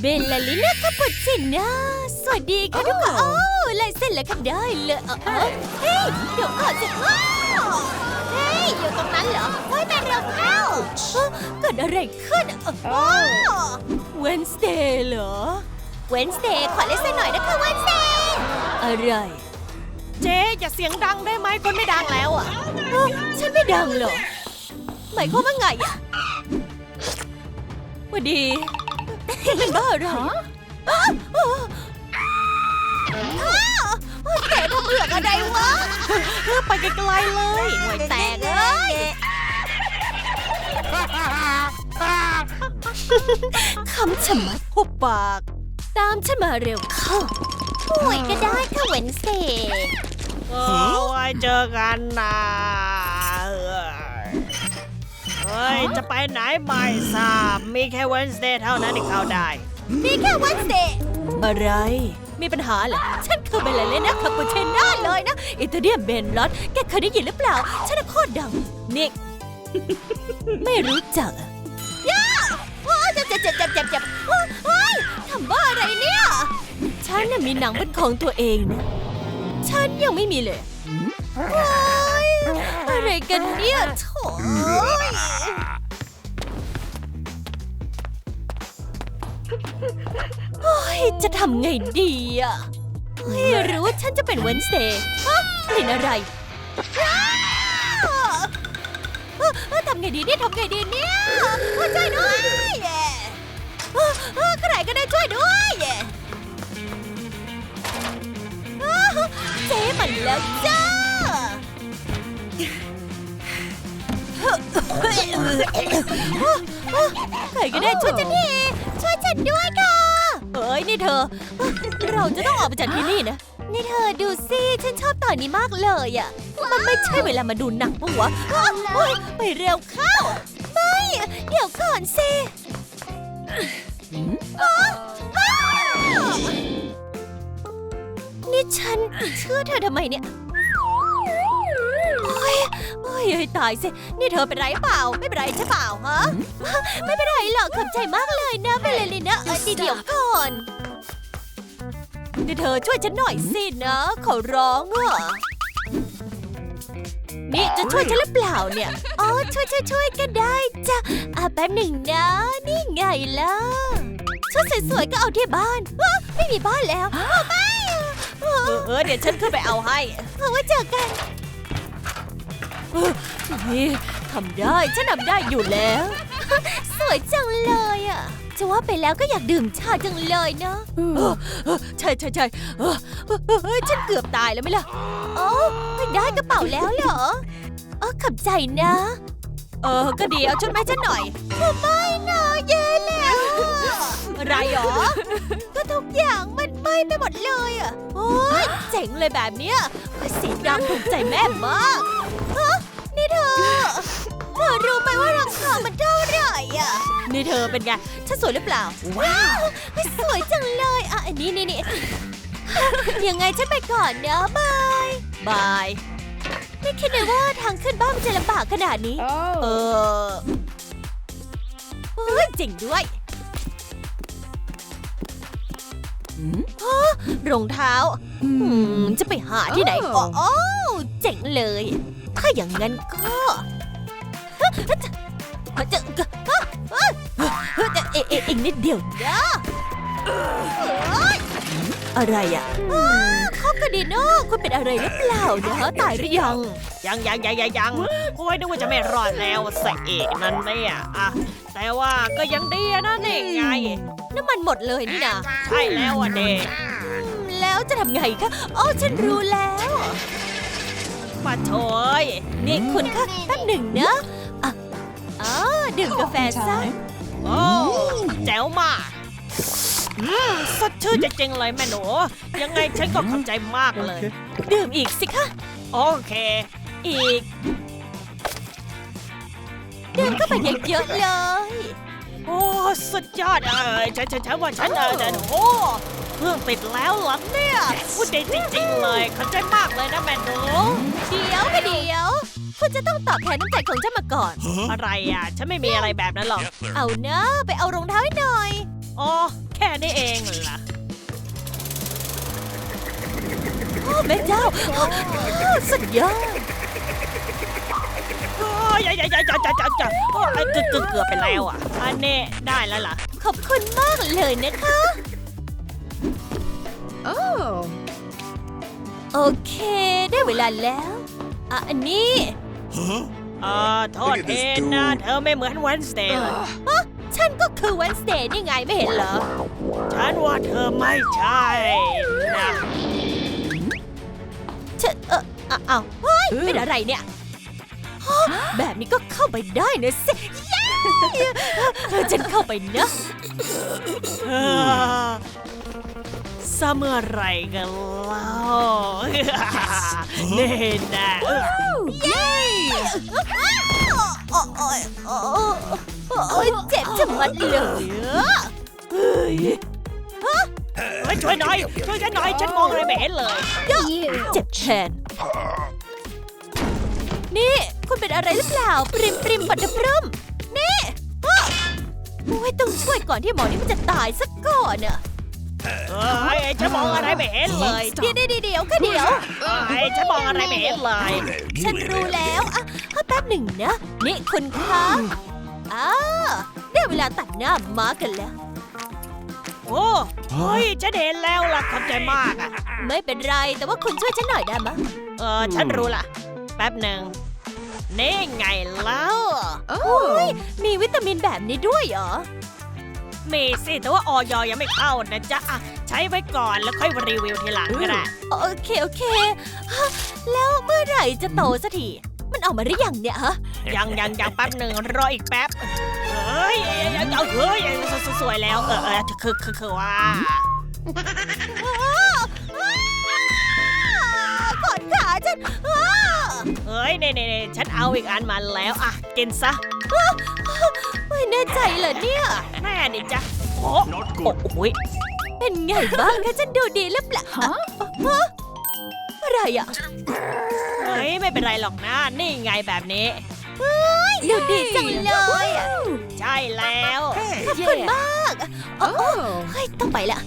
เบลลาลิน่าคาปูชิน่าสวัสดีค่ะทุกคนโอ้ลายเส้นแล้วค่ะได้เลยเออเออเฮ้ยเดี๋ยวก่อนสิว้าวเฮ้ยอยู่ตรงนั้นเหรอเฮ้ยเป็นเราเข้าเอ้อเกิดอะไรขึ้นเออเวนสเดย์เหรอเวนสเดย์ขอเลายเส้นหน่อยนะคะเวนสเดย์อะไรเจ๊อย่าเสียงดังได้ไหมคนไม่ดังแล้วอะเอ้าฉันไม่ดังเหรอหมายความว่าไงอะหวันดีเป็น บ้าเหรออ้าวอ้าวอ้าวแกทำเอือกอะไรวะเพื่อไปไกลๆเลยห่วยแตกเลยคำฉมัดหุบปาก ตามฉันมาเร็วเข้าห่วยก็ได้ค่ะเวนเซเออไว้เจอกันนะ เฮ้ย จะไปไหนไม่ทราบมีแค่ Wednesday เท่านั้นที่เข้าได้นี่แค่เวนเซอะไร มีปัญหาเหรอ ฉันคือเบลลาเลนะคาปูชิน่าเลยนะ อิตาเลียนเบนลอตแกเคยได้ยินหรือเปล่า ฉันน่ะโคตรดังนี่ไม่รู้จักอะย่าโอ้เจ็บเจ็บเจ็บเจ็บเจ็บเจ็บโอ้เฮ้ยทำบ้าอะไรเนี่ย ฉันน่ะมีหนังเป็นของตัวเองนะ ฉันยังไม่มีเลยว้ายอะไรกันเนี่ยโถ่ โอ้ยจะทำไงดีอะเฮ้ยหรือว่าฉันจะเป็นเวนสเดย์ฮะกลิ่นอะไรอ้าวเอ้อเอ้อทำไงดีเนี่ยทำไงดีเนี่ยเอ้อช่วยด้วยเอ้อเอ้อใครก็ได้ช่วยด้วยอ้าวเจ๊มันแล้วจ้า ใครก็ได้ช่วยฉันที ด้วยค่ะ เอ้ยนี่เธอ เราจะต้องออกไปจากที่นี่นะ นี่เธอดูสิฉันชอบตอนนี้มากเลยอะ มันไม่ใช่เวลามาดูหนังปะวะโอ๊ยไปเร็วเข้า ไม่ เดี๋ยวก่อนสิอ้าวอ้าวนี่ฉันเชื่อเธอทำไมเนี่ย ยโอ้ยเอ้ยตายสิ นี่เธอเป็นไรเปล่า ไม่เป็นไรใช่เปล่าฮะ ไม่เป็นไรหรอกขอบใจมากเลยนะเบลลินะเออเดี๋ยวก่อนนี่เธอช่วยฉันหน่อยสินะขอร้องอะนี่จะช่วยฉันหรือเปล่าเนี่ย อ๋อ ช่วยช่วยช่วยก็ได้จ้ะอะแป๊บหนึ่งนะ นี่ไงล่ะ ชุดสวยๆก็เอาที่บ้านอ้าไม่มีบ้านแล้วอ้าวไม่เออเดี๋ยวฉันขึ้นไปเอาให้เอาไว้เจอกัน นี่ทำได้ฉันทำได้อยู่แล้ว สวยจังเลยอะจะว่าไปแล้วก็อยากดื่มชาจังเลยเนาะเออเออใช่ใช่ใช่เออเออเออเออฉันเกือบตายแล้วไหมล่ะโอ้ได้กระเป๋าแล้วเหรอเออขับใจนะ เออ ก็ดีเอาชุดมาให้ฉันหน่อยไม่นะแย่แล้วอะไรหรอ ก็ทุกอย่างมันไหม้ไปหมดเลยอะ โอ้ยเจ๋งเลยแบบเนี้ยสีดำถูกใจแม่มากฮะนี่ เธอเธอรู้ไหมว่าราคามันเท่าไหร่อะ นี่เธอเป็นไง ฉันสวยหรือเปล่า ว้าว สวยจังเลย อะ อันนี้นี่นี่ยังไงฉันไปก่อนนะบาย บาย ไม่คิดเลยว่าทางขึ้นบ้านมันจะลำบากขนาดนี้ เออเฮ้ยจริงด้วยฮะรองเท้าอืมจะไปหาที่ไหน อ๋อโอ้เจ๋งเลย ถ้าอย่างนั้นก็จะจะเอเออีกนิดเดียวนะอะไรอะอ้าข้อกระดีโน่คุณเป็นอะไรหรือเปล่านะตายหรือยัง ยังยังยังยังยังโอ้ยนึกว่าจะไม่รอดแล้วใส่เอกนั่นเนี่ยอะแต่ว่าก็ยังดีนะนี่ไงน้ำมันหมดเลยนี่นะใช่แล้วอะเด็กแล้วจะทำไงคะอ๋อฉันรู้แล้ว มาโถยนี่คุณคะแป๊บหนึ่งนะอะอ๋อดื่มกาแฟซะ โอ้แจ๋วมากอืมสดชื่นจริงๆเลยแม่หนู ยังไงฉันก็ขอบใจมากเลย ดื่มอีกสิคะ โอเค อีก ดื่มเข้าไปเยอะๆเลย โอ้ สุดยอดเออฉันฉันฉันว่าฉันเออเดินโอ้ เครื่องติดแล้วเหรอเนี่ยพูดดีจริงๆเลยขอบใจมากเลยนะแม่หนูเดี๋ยวค่ะเดี๋ยวคุณจะต้องตอบแทนน้ำใจของฉันมาก่อน อะไรอะ ฉันไม่มีอะไรแบบนั้นหรอก เอานะไปเอารองเท้าให้หน่อยอ๋อแค่นี้เองล่ะโอ้แม่เจ้าโอ้สุดยอดโอ้ยอย่าอย่าอย่าอย่าอย่าอย่าอย่าโอ้ยเกือบเกือบเกือบไปแล้วอะอันนี้ได้แล้วล่ะ ขอบคุณมากเลยนะคะ Oh. โอเค ได้เวลาแล้วอะอันนี้เออโทษทีนะเธอไม่เหมือนวันสเตย์เลยฉันก็คือวันสเตย์นี่ไงไม่เห็นเหรอ ฉันว่าเธอไม่ใช่นะฉันเอออะอ้าวเฮ้ยเป็นอะไรเนี่ยฮะแบบนี้ก็เข้าไปได้นะสิเย้เออฉันเข้าไปนะ เออ ซะเมื่อไหรกันเล่านี่นะเออเย้โอ้โอ้ยโอ้โอ้ยเจ็บจะมัดเลยอะเฮ้ยเฮ้ยช่วยหน่อย ช่วยฉันหน่อย ฉันมองอะไรไม่เห็นเลย เจ็บแทนนี่คุณเป็นอะไรหรือเปล่า ปริมปริมปัดพรึมนี่ฮะโอ้ยต้องช่วยก่อนที่หมอนี่มันจะตายซะก่อนอะ เฮ้ยฉันมองอะไรไม่เห็นเลยเดี๋ยวเดี๋ยวเดี๋ยวก็เดี๋ยวเฮ้ยฉันมองอะไรไม่เห็นเลย ฉันรู้แล้วอะแป๊บหนึ่งนะ นี่คุณคะอ้าได้เวลาตัดหน้าม้ากันแล้ว โอ้เฮ้ยฉันเห็นแล้วล่ะขอบใจมากอะไม่เป็นไรแต่ว่าคุณช่วยฉันหน่อยได้ไหมะเออฉันรู้ละแป๊บหนึ่งนี่ไงแล้ว Oh. มีวิตามินแบบนี้ด้วยเหรอ มีสิแต่ว่าออยยังไม่เข้านะจ๊ะอะใช้ไว้ก่อนแล้วค่อยรีวิวทีหลังก็ได้โอเคโอเคฮะแล้วเมื่อไหร่จะโตสักทีมันออกมาหรือยังเนี่ยฮะยังยังยังแป๊บหนึ่งรออีกแป๊บเฮ้ยเอาเอาเฮ้ยสสสวยแล้วเออเออคือคือคือว่าขอนขาฉันอ้าเฮ้ยเน่เน่เน่ฉันเอาอีกอันมาแล้วอะกินซะ ไม่แน่ใจเหรอเนี่ย แม่นี่จ๊ะโอ้โอ้ยเป็นไงบ้างคะฉันดูดีหรือเปล่าฮะฮะอะไรอะเฮ้ยไม่เป็นไรหรอกนะนี่ไงแบบนี้ดูดีจังเลยอะใช่แล้วขอบคุณมากโอ้โอ้ Oh. เฮ้ยต้องไปละ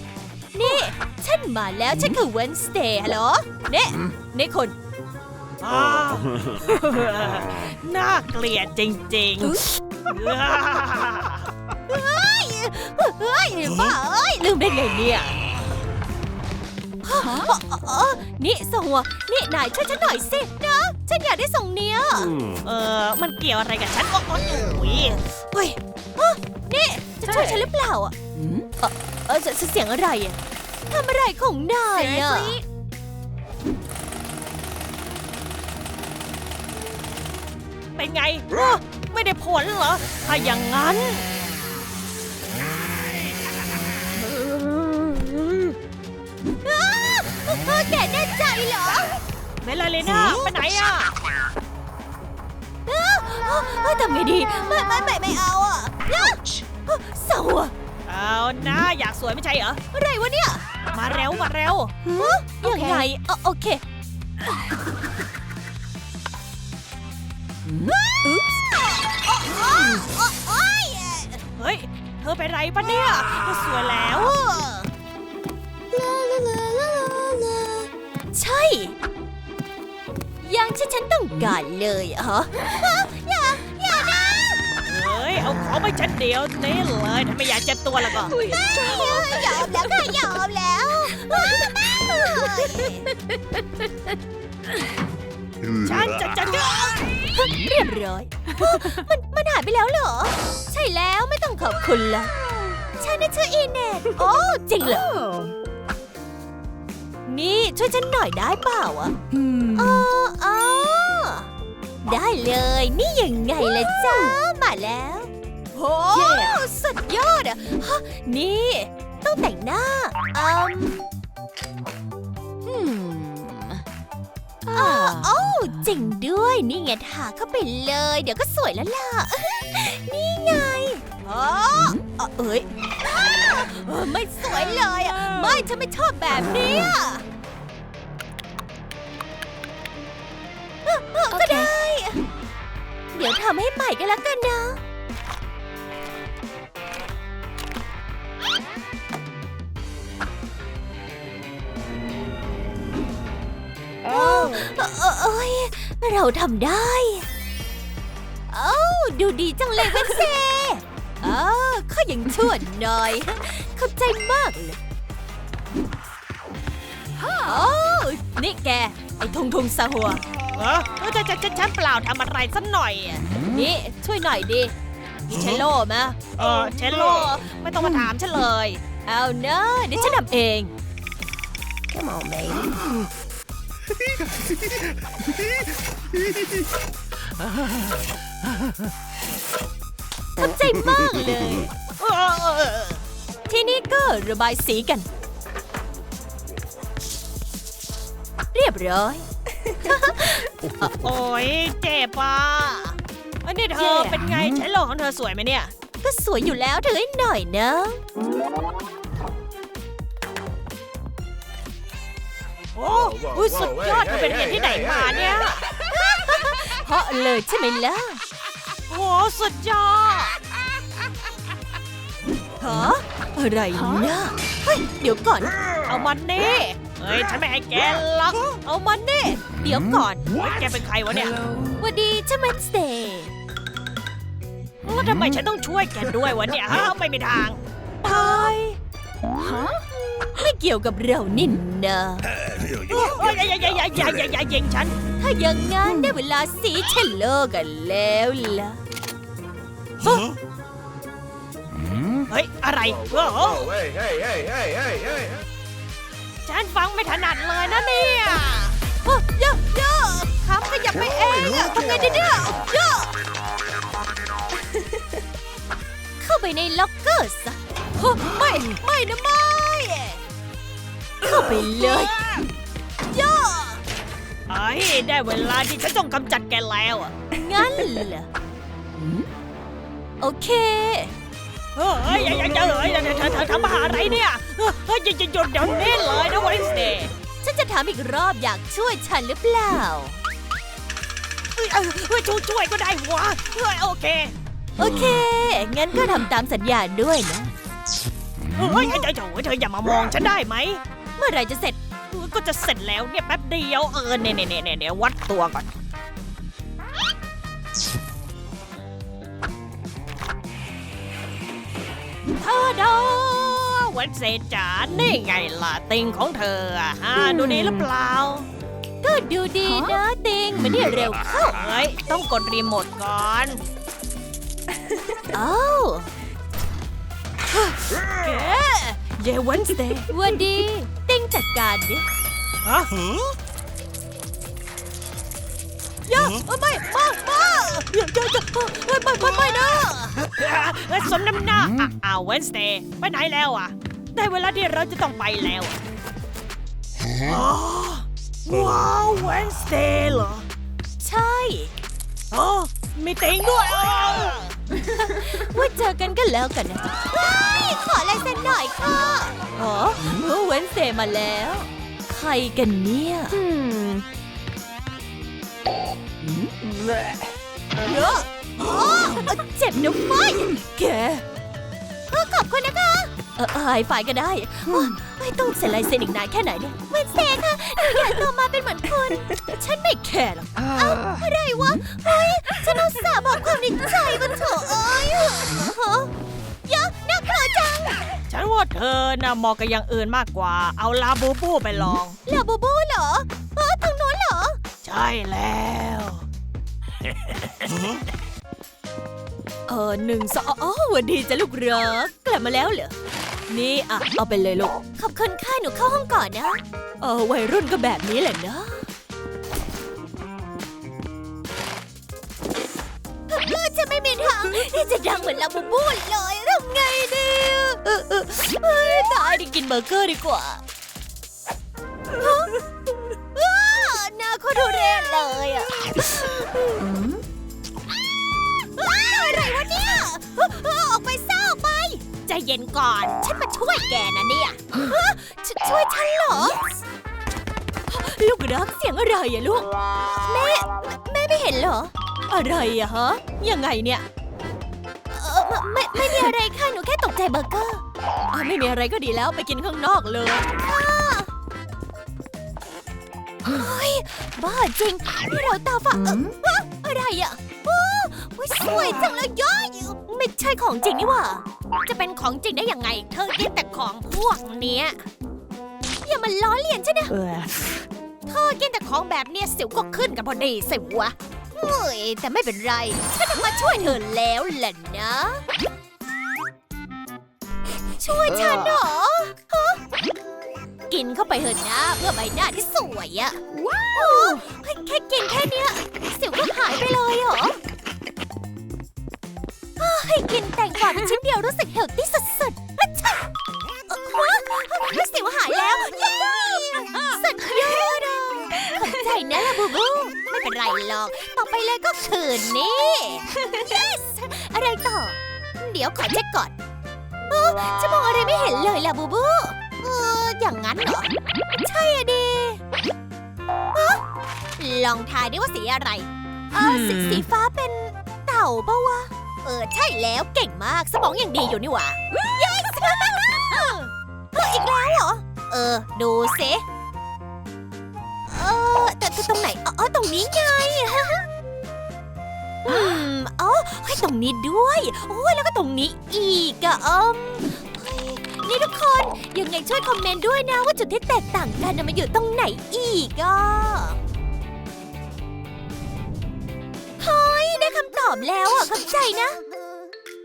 นี่ ฉันมาแล้วฉันคือ Wednesday ฮัลโหลนี่นี่คุณ อ้าวน่าเกลียดจริงๆเฮ้ยบ้าเอ้ยลืมได้ไงเนี่ยอ๋ออนี่ส่งวนี่นายช่วยฉันหน่อยสินะฉันอยากได้ส่งเนี้ยเออมันเกี่ยวอะไรกับฉันโอ้โอ้โอ้ยเฮ้ยนี่จะช่วยฉันหรือเปล่าอะเออเออเสียงอะไรอะทำอะไรของนายอะ เป็นไงอ้อไม่ได้ผลเหรอ ถ้าอย่างนั้น เออแกแน่ใจเหรอเมลาเลน่าไปไหนอะอ้าวเอ้าทำไงดีไม่ไม่ไม่ไม่เอาอะอ้าวเศร้าอะเอานะอยากสวยไม่ใช่เหรอ อะไรวะเนี่ย มาเร็วมาเร็ว ยังไงเออโอเค Oops. เฮ้ย เธอเป็นไรปะเนี่ยเธอสวยแล้วใช่ ยังที่ฉันต้องการเลยอะฮะอย่า อย่านะเฮ้ย เอาของไปฉันเดียวนี่เลยถ้าไม่อยากเจ็บตัวแล้วก็ Please stop. ยอมแล้วค่ะยอมแล้ว ฉันจะจะจะเรียบร้อย มันมันหายไปแล้วเหรอ ใช่แล้วไม่ต้องขอบคุณละฉันน่ะชื่ออีเนตโอ้จริงเหรอ Oh. นี่ช่วยฉันหน่อยได้เปล่าอะ Hmm. อ๋ออ๋อได้เลย นี่ยังไงล่ะจ้ามาแล้วโอ้สุดยอดอะฮะนี่ ต้องแต่งหน้าอืม Hmm. อ๋อ Ah. โอ้จริงด้วยนี่ไงทาเข้าไปเลย เดี๋ยวก็สวยแล้วล่ะ นี่ไงอ๋ออ๋อเอ้ยอ้าวเออไม่สวยเลยอะไม่ฉันไม่ชอบแบบนี้อะเออเออก็ได้ เดี๋ยวทำให้ใหม่กันแล้วกันนะ เราทำได้เอ้าดูดีจังเลยเวนเซเออข้ายังชั่วหน่อยขอบใจมากเลยโอ้นี่แก ไอ้ทงทงซาหัวเออเออจะจะจะฉันเปล่าทำอะไรสักหน่อยอะนี่ ช่วยหน่อยดิมีเชลโล่ไหมเออเชลโลไม่ต้องมาถามฉันเลย เอาเนอะเดี๋ยวฉันทำเอง Come on, baby. ขอบใจมากเลยเออเออเออทีนี้ก็ระบายสีกัน เรียบร้อย โอ้ยเจ็บอะอันนี้เธอเป็นไงเชลโลของเธอสวยไหมเนี่ย ก็สวยอยู่แล้วเธอให้หน่อยนะ โอ้อุ๊ยสุดยอดเธอเป็นเรียนที่ไหนมาเนี่ย เพราะเลยใช่ไหมล่ะโอ้สุดยอดฮะอะไรนะเฮ้ยเดี๋ยวก่อน เอามันนี่เฮ้ยฉันไม่ให้แกหรอกเอามันนี่เดี๋ยวก่อนเฮ้ยแกเป็นใครวะเนี่ยหวันดีฉันมันสเตย์แล้วทำไมฉันต้องช่วยแกด้วยวะเนี่ยฮะไม่มีทางตายไม่เกี่ยวกับเรานี่นะ โอ้ยอย่าอย่าอย่าอย่าอย่าอย่ายิงฉัน ถ้าอย่างงั้นได้เวลาสีเชลโลกันแล้วล่ะเฮ้ย อะไรโอ้โห Oh, hey, hey, hey, hey, hey, hey. ฉันฟังไม่ถนัดเลยนะเนี่ยโอ้เยอะเยอะขำขยับไปเองอะทำไงดีเนี่ยเยอะเข้าไปในล็อกเกอร์ซะโอ้ไม่ ไม่นะไม่เข้า ไปเลยเยอะไอ้ยได้เวลาที่ฉันต้องกำจัดแกแล้วอะงั้นเหรอโอเคเฮ้ยอย่าอย่าอย่าเฮ้ยเธอเธอเธอทำอะไรเนี่ยเฮ้ยอย่าอย่าหยุดเดี๋ยวนี้เลยนะวันนี้ฉันจะถามอีกรอบอยากช่วยฉันหรือเปล่าเฮ้ยเฮ้ยช่วยช่วยก็ได้วะเฮ้ยโอเค โอเค งั้นก็ทำตามสัญญาด้วยนะเฮ้ยเดี๋ยวเดี๋ยวเธออย่ามามองฉันได้ไหม เมื่อไหรจะเสร็จ ก็จะเสร็จแล้วเนี่ยแป๊บเดียวเออเนี่ยเนี่ยเนี่ยเนี่ยวัดตัวก่อน เธอดอเวนเซจ๋านี่ไงล่ะติงของเธออะฮะดูดีหรือเปล่า ก็ดูดีนะติงมานี่เร็วเข้าเฮ้ย ต้องกดรีโมทก่อนเอ้าแก เยเวนสเดย์วันดี ติงจัดการดิฮะย่าไม่ไม่ไม่อย่าอย่าอย่าไม่ไม่ไม่ไม่นะเอ้ยสมน้ำหน้าอะอ้าวเวนสเดย์ไปไหนแล้วอะได้เวลาที่เราจะต้องไปแล้วอะอ๋อว้าวเวนสเดย์เหรอ ใช่อ๋อมีติงด้วยอ๋อ ว่าเจอกันก็แล้วกันนะเฮ้ยขอลายเซ็นหน่อยค่ะอ๋อเวนเซมาแล้ว ใครกันเนี่ยอืมเยอะอ๋อเจ็บนะไม่แกเออขอบคุณนะคะ เออหายฝ่ายก็ได้โอ๊ยไม่ต้องเซ็นลายเซ็นอีกนานแค่ไหนเนี่ยเวนเซค่ะหนูอยากโตมาเป็นเหมือนคุณ ฉันไม่แคร์หรอกอะไรวะเฮ้ยฉันอุตส่าห์บอกความในใจมันเถอะเอ้ยฮะเยอะน่ากลัวจัง ฉันว่าเธอน่ะเหมาะกับอย่างอื่นมากกว่า เอาลาบูบูไปลอง ลาบูบูเหรอเออทางโน้นเหรอ ใช่แล้วเออหนึ่งสองอ๋อหวันดีจ้ะลูกรักกลับมาแล้วเหรอ นี่อะ เอาไปเลยลูก ขอบคุณค่ะหนูเข้าห้องก่อนนะ เออวัยรุ่นก็แบบนี้แหละนะเออจะไม่มีทางที่จะดังเหมือนลาบูบูเลยทำไงดีเออเออเฮ้ยตายดิกินเบอร์เกอร์ดีกว่าฮะอ้าหน้าเขาดูเรนเลยอะอ้าวอะไรวะเนี่ยเฮ้ยเฮ้ยออกไปซ่าออกไป ใจเย็นก่อน ฉันมาช่วยแกนะเนี่ยฮะชช่วยฉันเหรอ ลูกรักเสียงอะไรอะลูก แม่ แม่ไม่เห็นเหรอ อะไรอะฮะ ยังไงเนี่ยเออไม่ไม่ไม่มีอะไรค่ะ หนูแค่ตกใจเบอร์เกอร์อะไม่มีอะไรก็ดีแล้วไปกินข้างนอกเลยค่ะเฮ้ยบ้าจริง นี่เราตาฝาดเอ่อฮะอะไรอะโอ้โอ้ย สวยจังเลยย้อยไม่ใช่ของจริงนี่หว่า จะเป็นของจริงได้ยังไง เธอกินแต่ของพวกเนี้ย อย่ามาล้อเลียนฉันนะเออเธอกินแต่ของแบบเนี้ยสิวก็ขึ้นกันพอดีสิวะเฮ้ยแต่ไม่เป็นไร ฉันจะมาช่วยเธอแล้วแหละนะ ช่วยฉันเหรอฮะกินเข้าไปเถอะนะเพื่อใบหน้าที่สวยอะว้าวเฮ้ยแค่กินแค่เนี้ยสิวก็หายไปเลยเหรอ เฮ้ยกินแต่งก่อนชิ้นเดียวรู้สึกเฮลตี้สุดๆอะช่ะเอ่อฮะเฮ้ยสิวหายแล้วเย้สุดยอดอะขอบใจนะล่ะบูบู ไม่เป็นไรหรอก ต่อไปเลยก็คืนนี้ yes อะไรต่อ เดี๋ยวขอเช็คก่อนเออจะมองอะไรไม่เห็นเลยล่ะบูบู เออ อย่างนั้นเหรอ ใช่อะดีฮะลองทายดิว่าสีอะไร เออสสีฟ้าเป็นเต่าปะวะ เออใช่แล้วเก่งมากสมองอย่างดีอยู่นี่หว่า yes เอออีกแล้วเหรอ เออ ดูสิเออแต่แต่ตรงไหนอ๋ออ๋อตรงนี้ไงอืมอ๋อให้ยตรงนี้ด้วยโอ้ยแล้วก็ตรงนี้อีกอะอืมเฮ้ยนี่ทุกคนยังไงช่วยคอมเมนต์ด้วยนะว่าจุดที่แตกต่างกันน่ะมันอยู่ตรงไหนอีกอะ อบแล้วอะเข้าใจนะ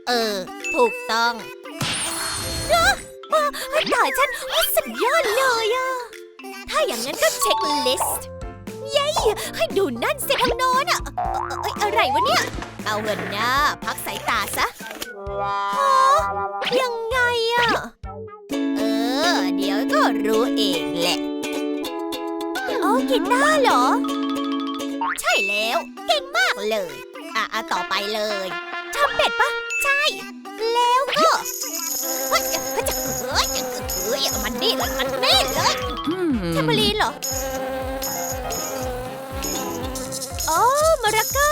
เออ ถูกต้องเนอะว้าเฮ้ยตายฉันโอ้ยสุดยอดเลยอะถ้าอย่างนั้นก็เช็คลิสต์ เย้ให้ดูนั่นสิทางโน้นอะเอ้ยอะไรวะเนี่ย เอาเงินหน้า พักสายตาซะฮะยังไงอะ เออ เดี๋ยวก็รู้เองแหละอ๋อกีตาร์เหรอ ใช่แล้ว เก่งมากเลย อะอะต่อไปเลยทำเป็ดปะใช่ แล้วก็เฮ้ยเฮ้ยจะเฮ้ยจะเฮ้ยมันนี่เลยมันนี่เลยเทมเบอรีนเหรออ๋อมาราก้า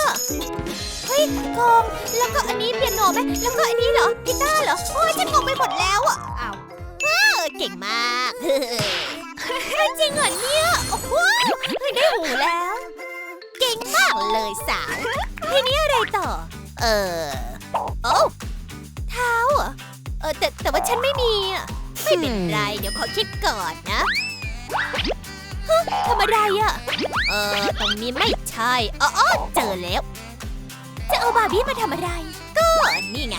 เฮ้ยกลองแล้วก็อันนี้เปียโนไหมแล้วก็อันนี้เหรอกีตาร์เหรอโอ้ยฉันงงไปหมดแล้วอะอ้าวเออเก่งมากจริงเหรอเนี่ยโอ้โหเฮ้ยได้หูแล้ว เก่งมากเลยสาว ทีนี้อะไรต่อ เออโอ้เท้าเหรอเออแต่แต่ว่าฉันไม่มีอะไม่เป็นไร เดี๋ยวขอคิดก่อนนะฮะทำอะไรอะ เออตรงนี้ไม่ใช่อ๋อออเจอแล้ว จะเอาบาร์บี้มาทำอะไร ก็นี่ไง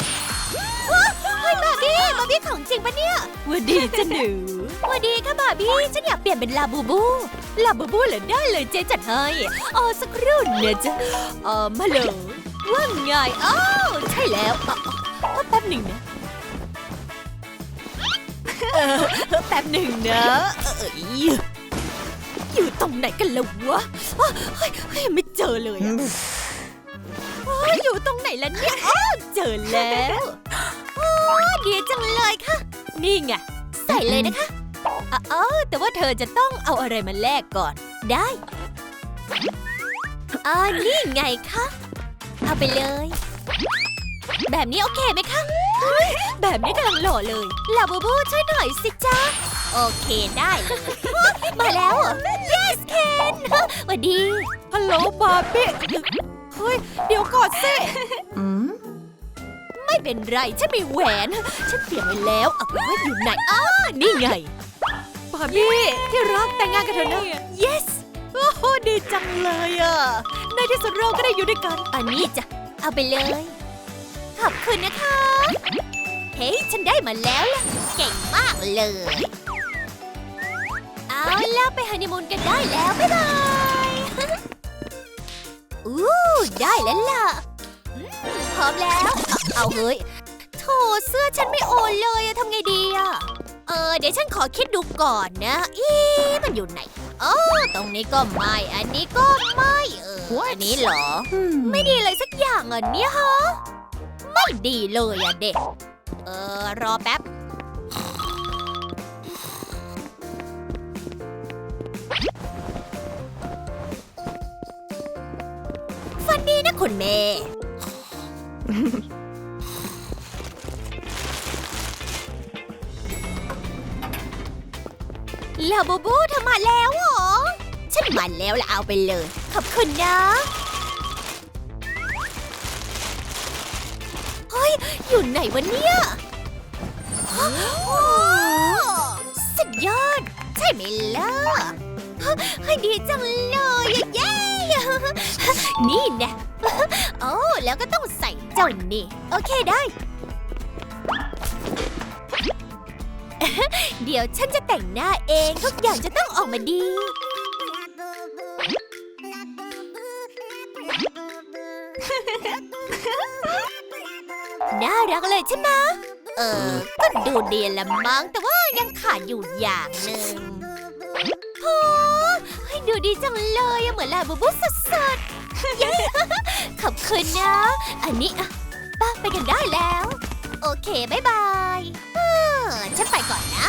ฮะเฮ้ยบาร์บี้บาร์บี้ของจริงปะเนี่ยวันดีจ้ะหนูสวัสดีค่ะบาร์บี้ฉันอยากเปลี่ยนเป็นลาบูบู ลาบูบูเหรอได้เลยเจ๊จัดให้เออสักครู่นะจ๊ะเออมาเลยว่าไงอ้าวใช่แล้วออเอแป๊บหนึ่งนะแป๊บหนึ่งนะเออเอยอยู่ตรงไหนกันล้ววะเฮ้ยไม่เจอเลยอยู่ตรงไหนล้วเนี่ยเจอแล้วดีจังเลยค่ะ นี่ไง ใส่เลยนะคะ อ๋ออแต่ว่าเธอจะต้องเอาอะไรมาแลกก่อน ได้อ่านี่ไงคะ เอาไปเลย แบบนี้โอเคไหมคะเฮ้ยแบบนี้กำลังหล่อเลยลาบูบูช่วยหน่อยสิจ๊ะโอเคได้เลยมาแล้วเหรอ yes Ken สวัสดี ฮัลโหลบาร์บี้เฮ้ย เดี๋ยวก่อนสิไม่เป็นไร ฉันมีแหวน ฉันเตรียมไว้แล้ว เอาไว้ว่าอยู่ไหนอ้านี่ไง บาร์บี้ที่รักแต่งงานกันเถอะนะ yes โอ้โหดีจังเลยอะ ในที่สุดเราก็ได้อยู่ด้วยกัน อันนี้จ้ะ เอาไปเลย ขอบคุณนะคะ เฮ้ย ฉันได้มาแล้วล่ะ เก่งมากเลย เอาแล้วไปฮันนีมูนกันได้แล้ว บ๊ายบาย อู้ได้แล้วล่ะอืมพร้อมแล้ว เอาเอาเฮ้ย โถเสื้อฉันไม่โอนเลยอะทำไงดีอะ เออเดี๋ยวฉันขอคิดดูก่อนนะ อีมันอยู่ไหนอ๋อตรงนี้ก็ไม่ อันนี้ก็ไม่เอออันนี้เหรอ ไม่ดีเลยสักอย่างอะเนี่ยฮะ ไม่ดีเลยอะเด็ก เออ รอแป๊บ ฟันดีนะคุณเมย์ ลาบูบูเธอมาแล้วเหรอ ฉันมาแล้วละเอาไปเลย ขอบคุณนะ เฮ้ย อยู่ไหนวะเนี่ยสุดยอด ใช่ไหมล่ะเฮ้ดีจังเลยเย้นี่นะ โอ้ แล้วก็ต้องใส่เจ้านี่ โอเคได้ เดี๋ยวฉันจะแต่งหน้าเองทุกอย่างจะต้องออกมาดี น่ารักเลยใช่ไหมเออ ก็ดูดีละมั้งแต่ว่ายังขาดอยู่อย่างหนึ่งโอ้ให้ดูดีจังเลยอะเหมือนลาบูบูสุดๆเย้ขอบคุณนะ อันนี้อะไป้าไปกันได้แล้ว โอเค บ๊ายบายเอ อฉันไปก่อนนะ